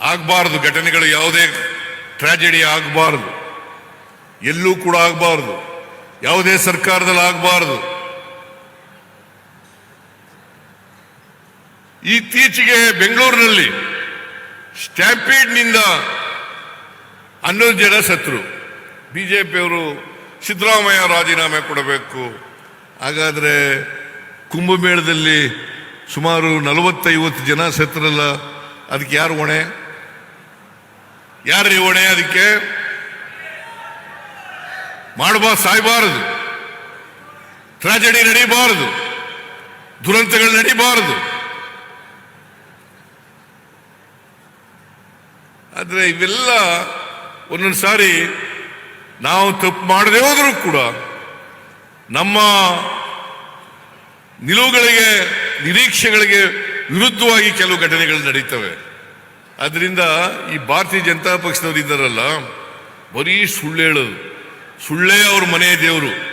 ಆಗಬಾರದು, ಘಟನೆಗಳು ಯಾವುದೇ ಟ್ರಾಜಿಡಿ ಆಗಬಾರದು. ಎಲ್ಲೂ ಕೂಡ ಆಗಬಾರದು. ಯಾವುದೇ ಸರ್ಕಾರದಲ್ಲಿ ಆಗಬಾರದು. ಇತ್ತೀಚೆಗೆ ಬೆಂಗಳೂರಿನಲ್ಲಿ ಸ್ಟ್ಯಾಂಪೀಡ್ನಿಂದ ಹನ್ನೊಂದು ಜನ ಸತ್ರು. ಬಿಜೆಪಿಯವರು ಸಿದ್ದರಾಮಯ್ಯ ರಾಜೀನಾಮೆ ಕೊಡಬೇಕು. ಹಾಗಾದ್ರೆ ಕುಂಭಮೇಳದಲ್ಲಿ ಸುಮಾರು ನಲವತ್ತೈವತ್ತು ಜನ ಸತ್ರಲ್ಲ, ಅದಕ್ಕೆ ಯಾರು ಹೊಣೆ? ಯಾರ್ರೀ ಹೊಣೆ ಅದಕ್ಕೆ? ಮಾಡಬಾರ್ದು ಸಾಯಬಾರದು. ಟ್ರಾಜಡಿ ನಡೀಬಾರದು. ದುರಂತಗಳು ನಡೀಬಾರದು. ಆದ್ರೆ ಇವೆಲ್ಲ ಒಂದೊಂದು ಸಾರಿ ನಾವು ತಪ್ಪು ಮಾಡದೇ ಹೋದರೂ ಕೂಡ ನಮ್ಮ ನಿಲುವುಗಳಿಗೆ, ನಿರೀಕ್ಷೆಗಳಿಗೆ ವಿರುದ್ಧವಾಗಿ ಕೆಲವು ಘಟನೆಗಳು ನಡೀತವೆ. ಅದರಿಂದ ಈ ಭಾರತೀಯ ಜನತಾ ಪಕ್ಷದವರು ಇದ್ದಾರಲ್ಲ ಬರೀ ಸುಳ್ಳು ಹೇಳೋದು. ಸುಳ್ಳೇ ಅವ್ರ ಮನೆ ದೇವರು.